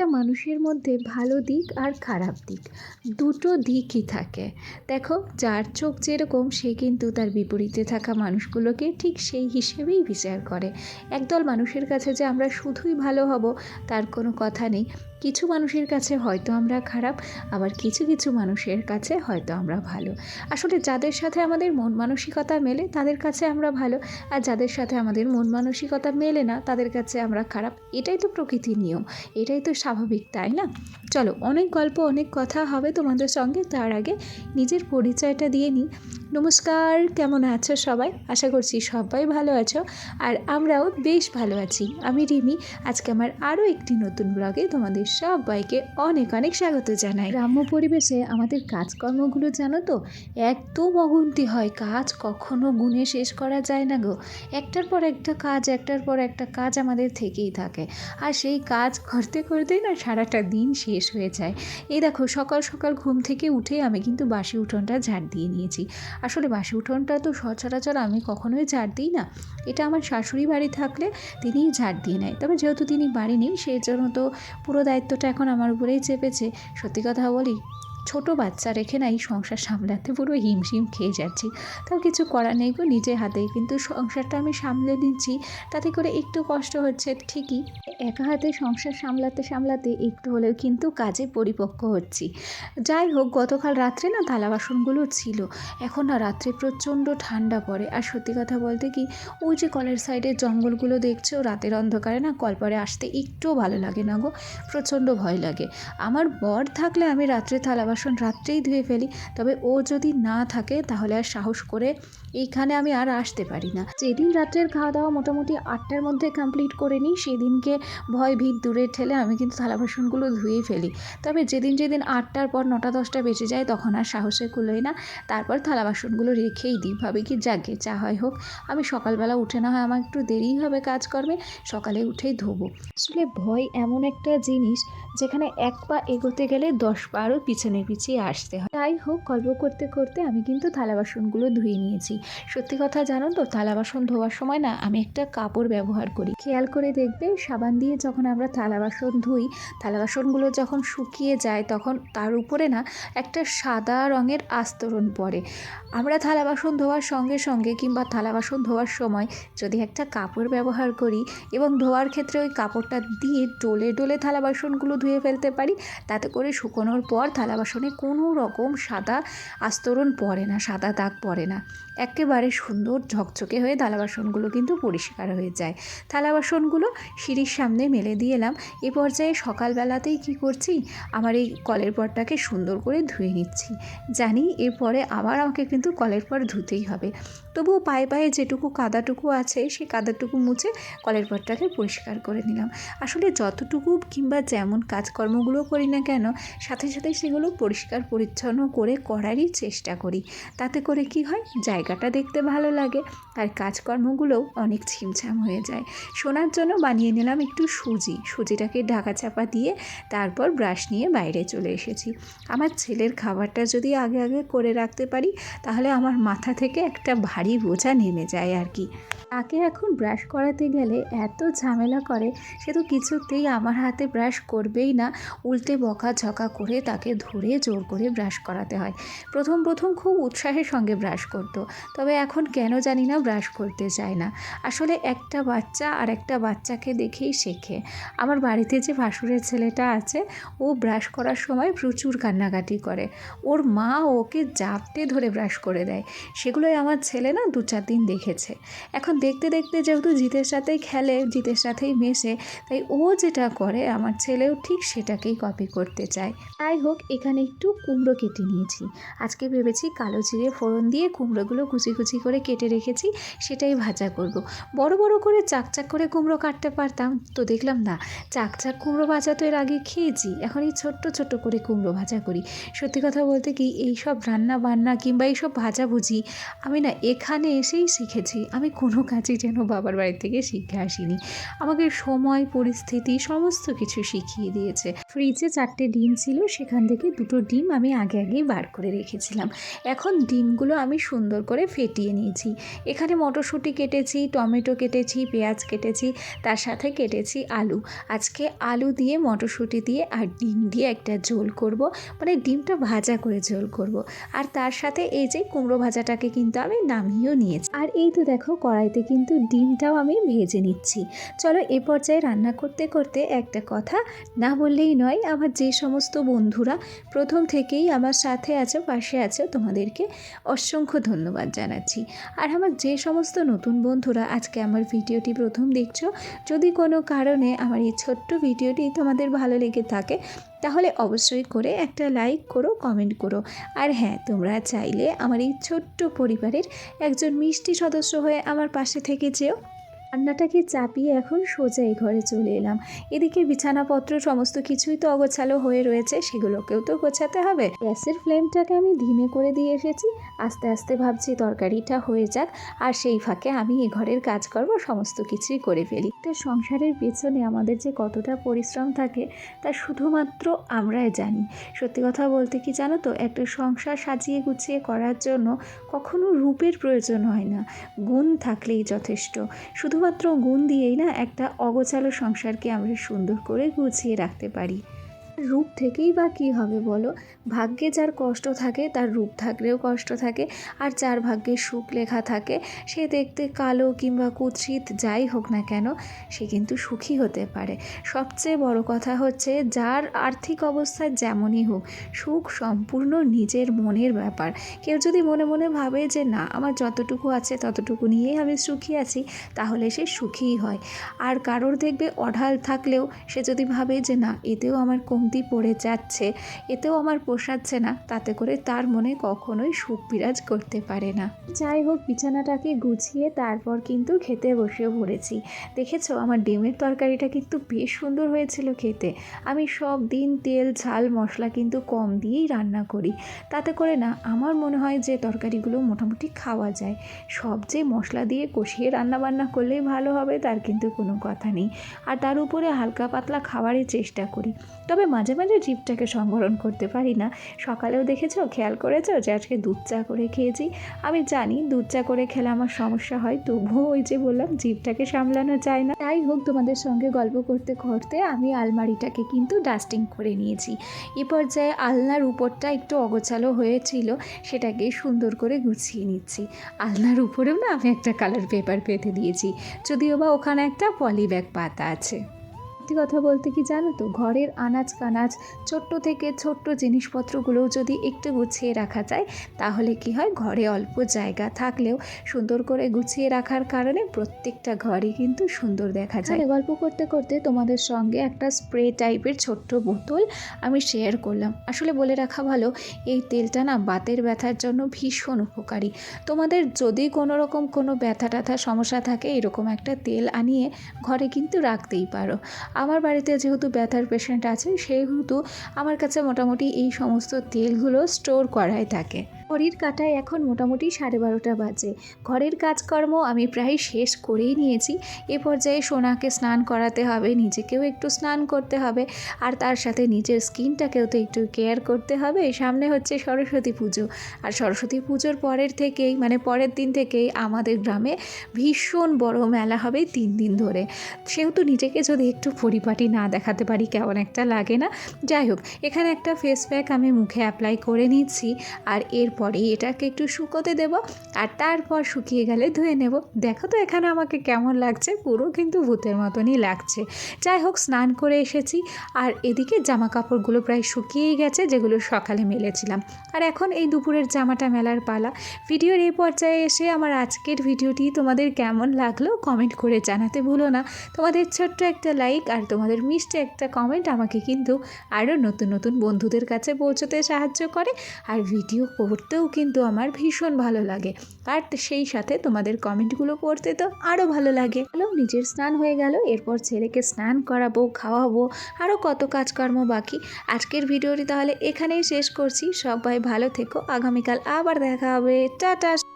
একটা মানুষের মধ্যে ভালো দিক আর খারাপ দিক, দুটো দিকই থাকে। দেখো, যার চোখ যেরকম, সে কিন্তু তার বিপরীতে থাকা মানুষগুলোকে ঠিক সেই হিসেবেই বিচার করে। একদল মানুষের কাছে যে আমরা শুধুই ভালো হব, তার কোনো কথা নেই। কিছু মানুষের কাছে হয়তো আমরা খারাপ, আবার কিছু কিছু মানুষের কাছে হয়তো আমরা ভালো। আসলে যাদের সাথে আমাদের মন মানসিকতা মেলে, তাদের কাছে আমরা ভালো, আর যাদের সাথে আমাদের মন মানসিকতা মেলে না, তাদের কাছে আমরা খারাপ। এটাই তো প্রকৃতির নিয়ম, এটাই তো স্বাভাবিক, তাই না? চলো, অনেক গল্প, অনেক কথা হবে তোমাদের সঙ্গে, তার আগে নিজের পরিচয়টা দিয়ে নিই। নমস্কার, কেমন আছো সবাই? আশা করছি সবাই ভালো আছো আর আমরাও বেশ ভালো আছি। আমি রিমি, আজকে আমার আরও একটি নতুন ব্লগে তোমাদের সবাইকে অনেক অনেক স্বাগত জানাই। গ্রাম্য পরিবেশে আমাদের কাজকর্মগুলো জানো তো, একদম অগুন্তি হয়। কাজ কখনো গুনে শেষ করা যায় না গো। একটার পর একটা কাজ, একটার পর একটা কাজ আমাদের থেকেই থাকে। আর সেই কাজ করতে করতেই না সারাটা দিন শেষ হয়ে যায়। এই দেখো, সকাল সকাল ঘুম থেকে উঠে আমি কিন্তু বাসি উঠোনটা ঝাড় দিয়ে নিয়েছি। আসলে বাসি উঠোনটা তো সচরাচর আমি কখনোই ঝাড় দিই না। এটা আমার শাশুড়ি বাড়ি থাকলে তিনিই ঝাড় দিয়ে নেয়। তবে যেহেতু তিনি বাড়ি নেই, সেই জন্য তো পুরো দায়িত্বটা এখন আমার উপরেই চেপেছে। সত্যি কথা বলি ছোট বাচ্চা রেখে না এই সংসার সামলাতে পুরো হিমশিম খেয়ে যাচ্ছি। তাও কিছু করার নেই গো নিজে হাতেই। কিন্তু সংসারটা আমি সামলে নিচ্ছি, তাতে করে একটু কষ্ট হচ্ছে, ঠিকই। একা হাতে সংসার সামলাতে সামলাতে একটু হলেও কিন্তু কাজে পরিপক্ক হচ্ছি। যাই হোক, গতকাল রাত্রে না থালা বাসনগুলো ছিল। এখন না রাত্রে প্রচণ্ড ঠান্ডা পড়ে। আর সত্যি কথা বলতে কি, ওই যে কলের সাইডের জঙ্গলগুলো দেখছ, রাতের অন্ধকারে না কলপরে আসতে একটুও ভালো লাগে না গো। প্রচণ্ড ভয় লাগে। আমার বর থাকলে আমি রাত্রে থালা বাসন রাত্রেই ধুয়ে ফেলি। তবে ও যদি না থাকে, তাহলে আর সাহস করে এইখানে আমি আর আসতে পারি না। যেদিন রাত্রের খাওয়া দাওয়া মোটামুটি আটটার মধ্যে কমপ্লিট করে নিই, সেদিনকে ভয়, ভিত দূরে ঠেলে আমি কিন্তু থালা বাসনগুলো ধুয়েই ফেলি। তবে যেদিন যেদিন আটটার পর নটা, দশটা বেজে যায়, তখন আর সাহসে কুলোই না। তারপর থালা বাসনগুলো রেখেই দিই, ভাবে কি যাকে যা হয় হোক। আমি সকালবেলা উঠে না হয় আমার একটু দেরিই হবে কাজকর্মে, সকালে উঠেই ধোবো। আসলে ভয় এমন একটা জিনিস, যেখানে এক পা এগোতে গেলে দশ পা আরও পিছনে পিছিয়ে আসতে হয়। যাই হোক, গল্প করতে করতে আমি কিন্তু থালা বাসনগুলো ধুয়ে নিয়েছি। সত্যি কথা জানো তো, থালা বাসন ধোয়ার সময় না আমি একটা কাপড় ব্যবহার করি। খেয়াল করে দেখবে, সাবান দিয়ে যখন আমরা থালা বাসন ধুই, থালা বাসনগুলো যখন শুকিয়ে যায় তখন তার উপরে না একটা সাদা রঙের আস্তরণ পড়ে। আমরা থালা বাসন ধোয়ার সঙ্গে সঙ্গে কিংবা থালা বাসন ধোয়ার সময় যদি একটা কাপড় ব্যবহার করি এবং ধোয়ার ক্ষেত্রে ওই কাপড়টা দিয়ে ডোলে ডোলে থালা বাসনগুলো ধুয়ে ফেলতে পারি, তাতে করে শুকোনোর পর থালা বাসনে কোনো রকম সাদা আস্তরণ পড়ে না সাদা দাগ পড়ে না। একেবারে সুন্দর ঝকঝকে হয়ে থালা বাসনগুলো কিন্তু পরিষ্কার হয়ে যায়। থালা বাসনগুলো সিঁড়ির সামনে মেলে দিয়ে এলাম। এ পর্যায়ে সকালবেলাতেই কি করছি? আমার এই কলের পরটাকে সুন্দর করে ধুয়ে নিচ্ছি। জানি এরপরে আবার আমাকে কিন্তু কলের পর ধুতেই হবে। তবুও পায়ে পায়ে যেটুকু কাদাটুকু আছে সেই কাদাটুকু মুছে কলের পরটাকে পরিষ্কার করে নিলাম। আসলে যতটুকু কিংবা যেমন কাজকর্মগুলো করি না কেন, সাথে সাথে সেগুলো পরিষ্কার পরিচ্ছন্ন করে করারই চেষ্টা করি। তাতে করে কি হয়? জায়গাটা দেখতে ভালো লাগে আর কাজকর্মগুলোও অনেক ছিমছাম হয়ে যায়। শোনার জন্য বানিয়ে নিলাম একটু সুজি। সুজিটাকে ঢাকা চাপা দিয়ে তারপর ব্রাশ নিয়ে বাইরে চলে এসেছি। আমার ছেলের খাবারটা যদি আগে আগে করে রাখতে পারি, তাহলে আমার মাথা থেকে একটা ভারী বোঝা নেমে যায় আর কি। তাকে এখন ব্রাশ করাতে গেলে এত ঝামেলা করে, সে তো কিছুতেই আমার হাতে ব্রাশ করবেই না। উল্টে বকা ঝকা করে তাকে ধরে জোর করে ব্রাশ করাতে হয়। প্রথম প্রথম খুব উৎসাহের সঙ্গে ব্রাশ করতো। তবে এখন কেন জানি না ব্রাশ করতে চায় না। আসলে একটা বাচ্চা আর একটা বাচ্চাকে দেখেই শেখে। আমার বাড়িতে যে ভাসুরের ছেলেটা আছে, ও ব্রাশ করার সময় প্রচুর কান্নাকাটি করে। ওর মা ওকে জাপটে ধরে ব্রাশ করে দেয়। সেগুলোই আমার ছেলে না দু চার দিন দেখেছে। এখন দেখতে দেখতে যেহেতু জিতের সাথেই খেলে, জিতের সাথেই মেশে, তাই ও যেটা করে আমার ছেলেও ঠিক সেটাকেই কপি করতে চায়। তাই হোক, এখানে একটু কুমড়ো কেটে নিয়েছি। আজকে ভেবেছি কালো জিরে ফোড়ন দিয়ে কুমড়োগুলো কুচি কুচি করে কেটে রেখেছি, সেটাই ভাজা করব। বড় বড় করে চাকচাক করে কুমড়ো কাটতে পারতাম, তো দেখলাম না চাকচাক কুমড়ো ভাজা তো এর আগে খেয়েছি, এখন এই ছোট্ট ছোট্ট করে কুমড়ো ভাজা করি। সত্যি কথা বলতে কি, এই সব রান্না বান্না কিংবা এইসব ভাজাভুজি, আমি না এখানে এসেই শিখেছি, আমি কোনো কাজই যেন বাবার বাড়ি থেকে শিখে আসিনি। আমাকে সময়, পরিস্থিতি, সমস্ত কিছু শিখিয়ে দিয়েছে। ফ্রিজে চারটে ডিম ছিল, সেখান থেকে দুটো ডিম আমি আগে আগেই বার করে রেখেছিলাম। এখন ডিমগুলো আমি সুন্দর করে ফেটিয়ে নিয়েছি। এখানে মটরশুঁটি কেটেছি, টমেটো কেটেছি, পেঁয়াজ কেটেছি, তার সাথে কেটেছি আলু। আজকে আলু দিয়ে, মটরশুঁটি দিয়ে আর ডিম দিয়ে একটা ঝোল করব। মানে ডিমটা ভাজা করে ঝোল করব। আর তার সাথে এই যে কুমড়ো ভাজাটাকে কিন্তু আমি নামিয়েও নিয়েছি। আর এই তো দেখো, কড়াইতে কিন্তু ডিমটাও আমি ভেজে নিচ্ছি। চলো এ পর্যায়ে রান্না করতে করতে একটা কথা না বললেই নয়, আমার যে সমস্ত বন্ধুরা প্রথম থেকেই আমার সাথে আছো, পাশে আছো, তোমাদেরকে অসংখ্য ধন্যবাদ। জানাচ্ছি। আর আমার যে সমস্ত নতুন বন্ধুরা আজকে আমার ভিডিওটি প্রথম দেখছ, যদি কোনো কারণে আমার এই ছোট্ট ভিডিওটি তোমাদের ভালো লেগে থাকে, তাহলে অবশ্যই করে একটা লাইক করো, কমেন্ট করো। আর হ্যাঁ তোমরা চাইলে আমার এই ছোট্ট পরিবারের একজন মিষ্টি সদস্য হয়ে আমার পাশে থেকে যেও। রান্নাটাকে চাপিয়ে এখন সোজা এই ঘরে চলে এলাম। এদিকে বিছানাপত্র সমস্ত কিছুই তো অগোছালো হয়ে রয়েছে, সেগুলোকেও তো গোছাতে হবে। গ্যাসের ফ্লেমটাকে আমি ধিমে করে দিয়ে এসেছি। আস্তে আস্তে ভাবছি তরকারিটা হয়ে যাক, আর সেই ফাঁকে আমি এ ঘরের কাজ কাজকর্ম সমস্ত কিছুই করে ফেলি। তো সংসারের পেছনে আমাদের যে কতটা পরিশ্রম থাকে, তা শুধুমাত্র আমরাই জানি। সত্যি কথা বলতে কি জানো তো, একটা সংসার সাজিয়ে গুছিয়ে করার জন্য কখনো রূপের প্রয়োজন হয় না। গুণ থাকলেই যথেষ্ট। শুধুমাত্র গুণ দিয়েই না একটা অগোছালো সংসারকে আমরা সুন্দর করে গুছিয়ে রাখতে পারি। রূপ থেকেই বা কী হবে বলো? ভাগ্যে যার কষ্ট থাকে, তার রূপ থাকলেও কষ্ট থাকে। আর যার ভাগ্যে সুখ লেখা থাকে, সে দেখতে কালো কিংবা কুৎসিত যাই হোক না কেন, সে কিন্তু সুখী হতে পারে। সবচেয়ে বড় কথা হচ্ছে, যার আর্থিক অবস্থা যেমনই হোক, সুখ সম্পূর্ণ নিজের মনের ব্যাপার। কেউ যদি মনে মনে ভাবে যে, না, আমার যতটুকু আছে, ততটুকু নিয়েই আমি সুখী আছি, তাহলে সে সুখীই হয়। আর কারোর দেখবে অঢাল থাকলেও, সে যদি ভাবে যে, না, এতেও আমার কমতি পড়ে যাচ্ছে। এতেও আমার পোষাচ্ছে না, তাতে করে তার মনে কখনোই সুখ বিরাজ করতে পারে না। যাই হোক, বিছানাটাকে গুছিয়ে তারপর কিন্তু খেতে বসেও পড়েছি। দেখেছ, আমার ডিমের তরকারিটা কিন্তু বেশ সুন্দর হয়েছিল খেতে। আমি সব দিন তেল, ঝাল, মশলা কিন্তু কম দিয়েই রান্না করি। তাতে করে না, আমার মনে হয় যে তরকারিগুলো মোটামুটি খাওয়া যায়। সব যে মশলা দিয়ে কষিয়ে রান্না বান্না করলেই ভালো হবে, তার কিন্তু কোনো কথা নেই। আর তার উপরে হালকা পাতলা খাবারের চেষ্টা করি। তবে মাঝে মাঝে জিভটাকে সংবরণ করতে পারি না। সকালেও দেখেছ, খেয়াল করেছ যে আজকে দুধ চা করে খেয়েছি? আমি জানি দুধ চা করে খেলে আমার সমস্যা হয়, তবুও ওই যে বললাম, জিভটাকে সামলানো যায় না। তাই হোক, তোমাদের সঙ্গে গল্প করতে করতে আমি আলমারিটাকে কিন্তু ডাস্টিং করে নিয়েছি। এ পর্যায়ে আলনার উপরটা একটু অগোছালো হয়েছিল, সেটাকে সুন্দর করে গুছিয়ে নিচ্ছি। আলনার উপরেও না আমি একটা কালার পেপার পেতে দিয়েছি, যদিও বা ওখানে একটা পলি ব্যাগ পাতা আছে। সত্যি কথা বলতে কি জানো তো? ঘরের আনাজ কানাজ, ছোট্ট থেকে ছোট্ট জিনিসপত্রগুলোও যদি একটু গুছিয়ে রাখা যায়, তাহলে কি হয়? ঘরে অল্প জায়গা থাকলেও সুন্দর করে গুছিয়ে রাখার কারণে প্রত্যেকটা ঘরই কিন্তু সুন্দর দেখা যায়। গল্প করতে করতে তোমাদের সঙ্গে একটা স্প্রে টাইপের ছোট্ট বোতল আমি শেয়ার করলাম। আসলে বলে রাখা ভালো, এই তেলটা না বাতের ব্যথার জন্য ভীষণ উপকারী। তোমাদের যদি কোনো রকম কোনো ব্যথা ট্যাথা সমস্যা থাকে, এরকম একটা তেল আনিয়ে ঘরে কিন্তু রাখতেই পারো। আমার বাড়িতে যেহেতু ব্যথার পেশেন্ট আছে, সেহেতু আমার কাছে মোটামুটি এই সমস্ত তেলগুলো স্টোর করাই থাকে। ঘড়ির কাটায় এখন মোটামুটি সাড়ে বারোটা বাজে। ঘরের কাজকর্ম আমি প্রায় শেষ করেই নিয়েছি। এ পর্যায়ে সোনাকে স্নান করাতে হবে, নিজেকেও একটু স্নান করতে হবে, আর তার সাথে নিজের স্কিনটাকেও তো একটু কেয়ার করতে হবে। সামনে হচ্ছে সরস্বতী পুজো। আর সরস্বতী পুজোর পরের থেকেই মানে পরের দিন থেকেই আমাদের গ্রামে ভীষণ বড় মেলা হবে তিন দিন ধরে। সেহেতু নিজেকে যদি একটু পরিপাটি না দেখাতে পারি কেমন একটা লাগে না। যাই হোক, এখানে একটা ফেস প্যাক আমি মুখে অ্যাপ্লাই করে নিচ্ছি আর এরপরেই এটাকে একটু শুকোতে দেব আর তারপর শুকিয়ে গেলে ধুয়ে নেব। দেখো তো এখানে আমাকে কেমন লাগছে, পুরো কিন্তু ভূতের মতনই লাগছে। যাই হোক, স্নান করে এসেছি আর এদিকে জামা কাপড়গুলো প্রায় শুকিয়েই গেছে যেগুলো সকালে মেলেছিলাম। আর এখন এই দুপুরের জামাটা মেলার পালা। ভিডিওর এই পর্যায়ে এসে আমার আজকের ভিডিওটি তোমাদের কেমন লাগল কমেন্ট করে জানাতে ভুলো না। তোমাদের ছোট্ট একটা লাইক আর তোমাদের মিষ্টি একটা কমেন্ট আমাকে কিন্তু আরও নতুন নতুন বন্ধুদের কাছে পৌঁছতে সাহায্য করে আর ভিডিও করতেও কিন্তু আমার ভীষণ ভালো লাগে। আর সেই সাথে তোমাদের কমেন্টগুলো পড়তে তো আরও ভালো লাগে। হ্যালো নিজের স্নান হয়ে গেল, এরপর ছেলেকে স্নান করাবো, খাওয়াবো আরও কত কাজকর্ম বাকি। আজকের ভিডিওটি তাহলে এখানেই শেষ করছি। সবাই ভালো থেকো, আগামীকাল আবার দেখা হবে। টাটা!